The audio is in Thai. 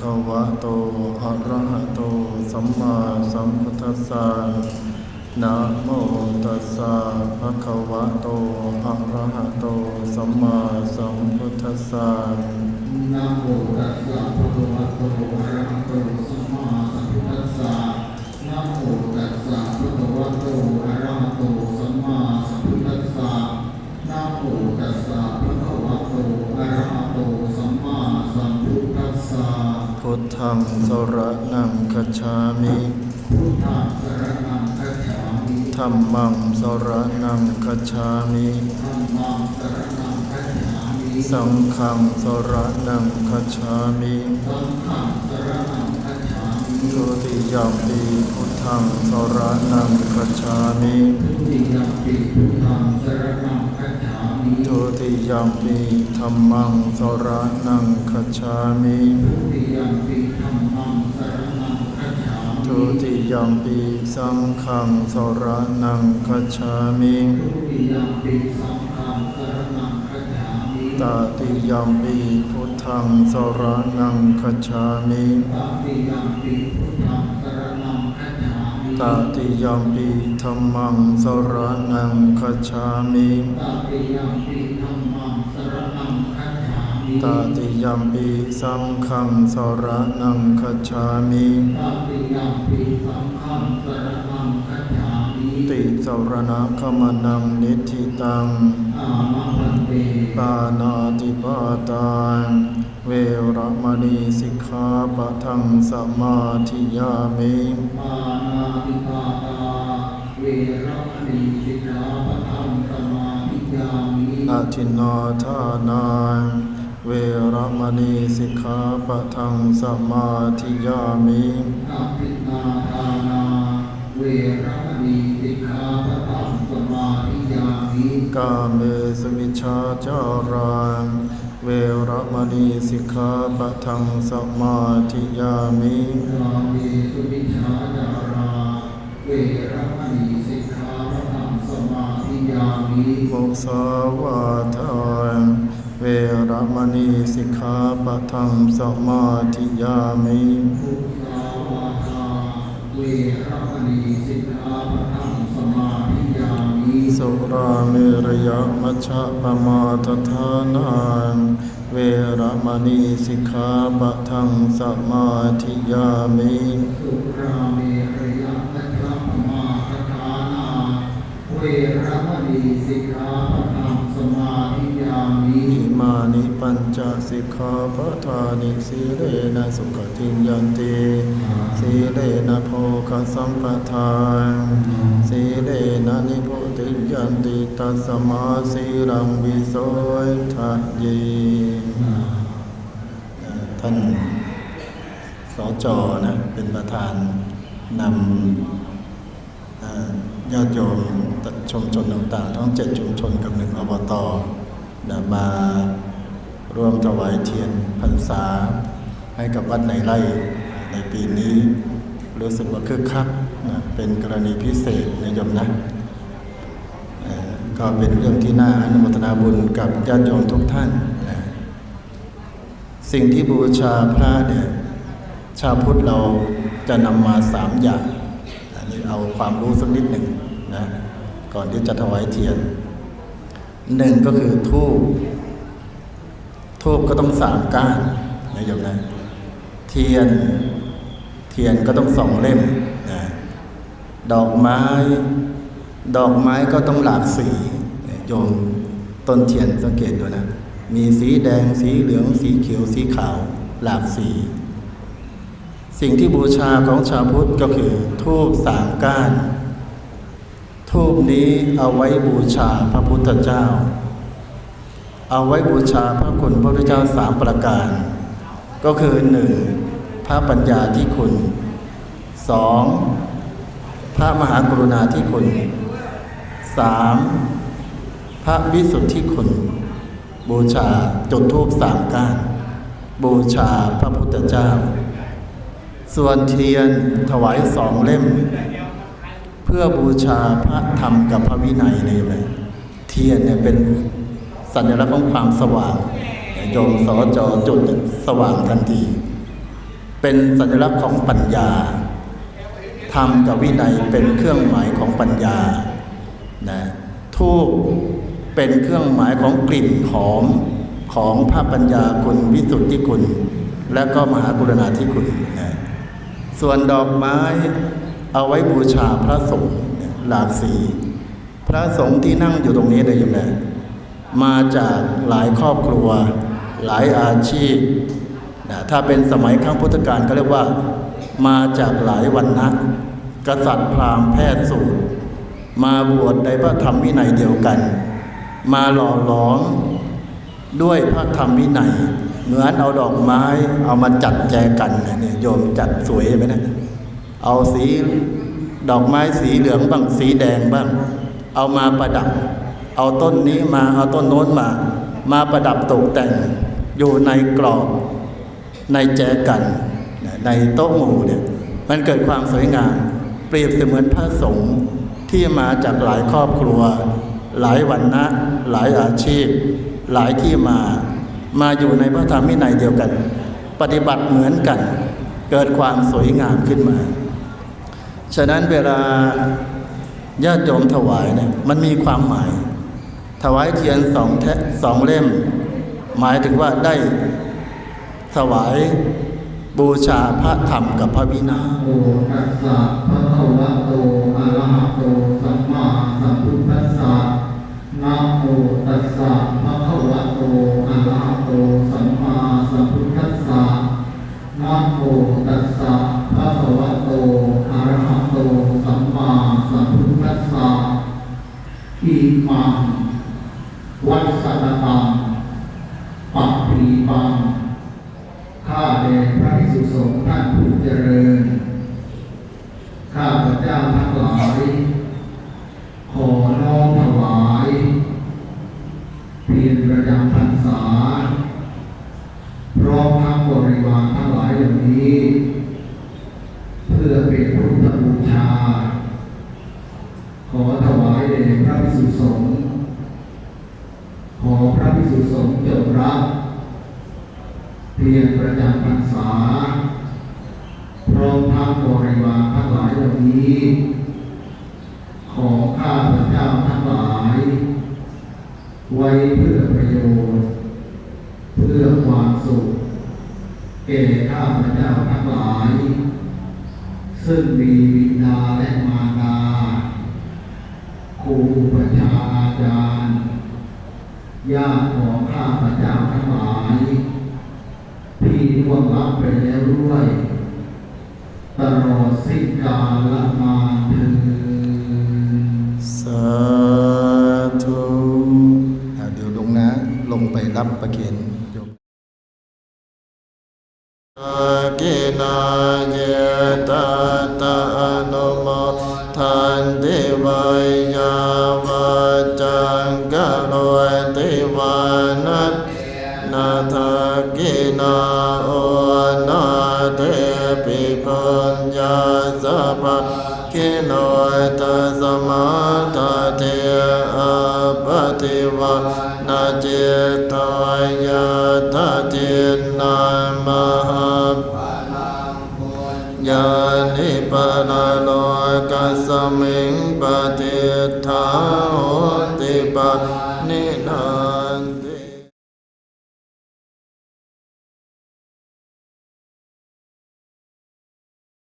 คะวะโต อะระหะโต สัมมาสัมพุทธัสสะนะโมตัสสะภะคะวะโต อะระหะโต สัมมาสัมพุทธัสสะนะโมตัสสะภะคะวะโต อะระหะโต สัมมาสัมพุทธัสสะนะโมตัสสะภะคะวะโต อะระหะโต งคัจฉามิธรณังคัจามิธัมมังสรณังคัจามิธังสรณังคัจฉามิสังฆังสรณังคัจฉามิสังฆังสรณังคัจามิทุติยมปีพุทธังสรณังคัจฉามิทุติยมปิพุทธังสรณังคัจามิทุติยมปีธัมมังสรณังคัจฉามิทุติยมปิธัมมัง ทุติยมปีสังฆังสรณังคัจฉามิทุติยมปิสังฆังสรณังคัจฉามิตติยมปีพุทธังสรณังคัจฉามิตติยมปิพุทธังสรณังคัจฉามิตติยมปีธัมมังสรณังคัจฉามิตติยมปิธัมมังสรณังคัจฉามิ ตติยมปีสังฆังสรณังคัจฉามิตติยมปิสังฆังสรณังคัจฉามิติสรณะขมนังนิธิตังอามะพันเตปานาติปาตาเวรมณีสิกขาปะทังสมาธิยามิปานาติปาตาเวรมณีสิกขาปะทังสมาธิยามิอาทินนาทานา เวรมณีสิกขาปะทังสมาธิยามิอาทินนาทานาเวรมณีสิกขาปะทังสมาธิยามิกาเมสมิชาจาราเวรมณีสิกขาปะทังสมาธิยามิกาเมสุมิชฌาจาราเวรมณีสิกขาปะทังสมาธิยามิมุสาวาทาน เวรมณีสิกขาปะทังสมาธิยามิมุสาวาทาเวรมณีสิกขาปะทังสมาธิยามิสุราเมรยมัชฌะปมาทฐานังเวรมณีสิกขาปะทังสมาธิยามิสุราเมรยมัชฌัปมาทฐานาเวรมณีสิกขาปะทังสมาธิยามิ อิมานิปัญจสิกขาปทานิสีเลนะสุขติงยันติสีเลนะโภคสัมปทานสีเลนะนิพุติงยันติตัสมาสีรังวิโสทัยเยท่านสจนะเป็นประธานนำเอ่อญาติโยมชุมชนต่างๆ ทั้งเจ็ดชุมชนกับหนึ่งอบต นะมาร่วมถวายเทียนพรรษา ให้กับวัดในไร่ในปีนี้ รู้สึกว่าคึกคักนะเป็นกรณีพิเศษนะยมนะก็เป็นเรื่องที่น่าอนุโมทนาบุญกับญาติโยมทุกท่านนะสิ่งที่บูชาพระเนี่ยชาวพุทธเราจะนำมาสามอย่างอันนี้เอาความรู้สักนิดหนึ่งนะก่อนที่จะถวายเทียน หนึ่งก็คือทูบทูบก็ต้องสามก้านนะโยมนะเทียนเทียนก็ต้องสองเล่มนะดอกไม้ ดอกไม้ก็ต้องหลากสีโยมต้นเทียนสังเกตดูนะมีสีแดงสีเหลืองสีเขียวสีขาว หลากสี สิ่งที่บูชาของชาวพุทธก็คือทูบสามก้าน ทูบนี้เอาไว้บูชาพระพุทธเจ้า เอาไว้บูชาพระคุณพระพุทธเจ้าสามประการ ก็คือหนึ่งพระปัญญาที่คุณสองพระมหากรุณาที่คุณสามพระวิสุทธิคุณ บูชาจุดทูบสามก้านบูชาพระพุทธเจ้า ส่วนเทียนถวายสองเล่ม พื่อบูชาพระธรรมกับพระวินัยนี่เลยเทียนเนี่ยเป็นสัญลักษณ์ของความสว่างโยมสอจอจุดสว่างทันที เป็นสัญลักษณ์ของปัญญาธรรมกับวินัยเป็นเครื่องหมายของปัญญานะทูบเป็นเครื่องหมายของกลิ่นหอมของพระปัญญาคุณวิสุทธิคุณ และก็มหากรุณาธิคุณนะส่วนดอกไม้ เอาไว้บูชาพระสงฆ์หลากสี พระสงฆ์ที่นั่งอยู่ตรงนี้เลยอยู่นะมาจากหลายครอบครัว หลายอาชีพนะถ้าเป็นสมัยครั้งพุทธกาลก็เรียกว่า มาจากหลายวันนะกษัตริย์พราหมณ์แพทย์สูตรมาบวชในพระธรรมวินัยเดียวกัน มาหล่อหลอมด้วยพระธรรมวินัยเหมือนเอาดอกไม้เอามาจัดแจกันเนี่ยโยมจัดสวยไหมนะ เอาสีดอกไม้สีเหลืองบ้างสีแดงบ้าง เอามาประดับ เอาต้นนี้มาเอาต้นโน้นมา มาประดับตกแต่งอยู่ในกรอบในแจกันในโต๊ะหมู่เนี่ยมันเกิดความสวยงามเปรียบเสมือนพระสงฆ์ที่มาจากหลายครอบครัว หลายวันนะหลายอาชีพ หลายที่มามาอยู่ในพระธรรมวินัยเดียวกัน ปฏิบัติเหมือนกัน เกิดความสวยงามขึ้นมา ฉะนั้นเวลาญาติโยมถวายเนี่ยมันมีความหมาย ถวายเทียนสองแทสองเล่ม หมายถึงว่าได้ถวายบูชาพระธรรมกับพระวินัยโมตัสสะภะคะวะโตอะระหะโตสัมมาสัมพุทธัสสะนะโมตัสสะภะคะ ปัปปีปัง ข้าแต่พระภิกษุสงฆ์ท่านผู้เจริญ ข้าพระเจ้าทั้งหลาย ขอน้อมถวาย เพียรประจำพรรษา พร้อมทั้งบริวารทั้งหลายเหล่างนี้ เพื่อเป็นพุทธบูชา ขอถวายแด่พระภิกษุสงฆ์ พระภิกษุสงฆ์จงรับเพียรประจำพรรษาพร้อมทั้งบริวารทั้งหลายเหล่านี้ ของข้าพระเจ้าทั้งหลาย ไว้เพื่อประโยชน์ เพื่อความสุขแก่ข้าพระเจ้าทั้งหลาย ซึ่งมีบิดาและมารดาครู ญาติของข้าพระเจ้าทั้งหลายที่ล่วงลับไปแล้วด้วยตลอดสิ้นกาลละนานเถิดสาธุอะเดี๋ยวลงนะ ลงไปรับประเคน นาทากินาโอนาเตปิปัญญาสัพพะกิโนตัสมาตาเทอาปฏิวานาเจตายาตาเจนามหายานิปนาโลกัสมิงปฏิทาโห